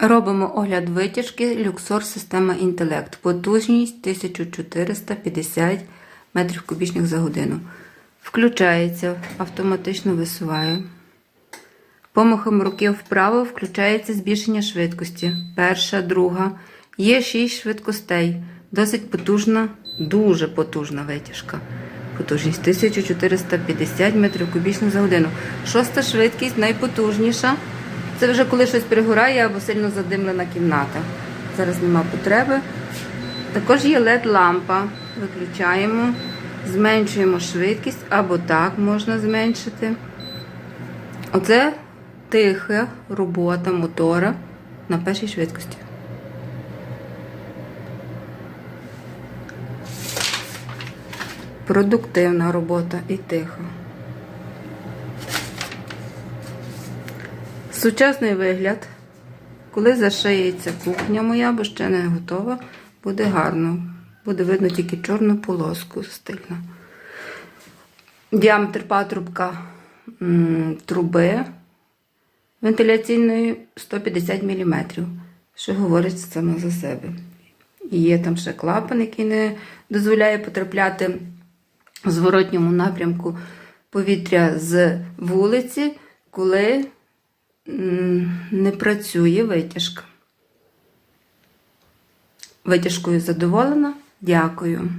Робимо огляд витяжки Люксор система Інтелект. Потужність 1450 метрів кубічних за годину. Включається, автоматично висуває. Помахом руки вправо включається збільшення швидкості. Перша, друга. Є 6 швидкостей. Досить потужна, дуже потужна витяжка. Потужність 1450 метрів кубічних за годину. Шоста швидкість найпотужніша. Це вже коли щось пригорає або сильно задимлена кімната. Зараз нема потреби. Також є LED-лампа. Виключаємо, зменшуємо швидкість або так можна зменшити. Оце тиха робота мотора на першій швидкості. Продуктивна робота і тиха. Сучасний вигляд. Коли зашиється кухня моя, бо ще не готова, буде гарно. Буде видно тільки чорну полоску стильно. Діаметр патрубка труби вентиляційної 150 мм, що говорить саме за себе. І є там ще клапан, який не дозволяє потрапляти в зворотньому напрямку повітря з вулиці, коли не працює витяжка. Витяжкою задоволена. Дякую.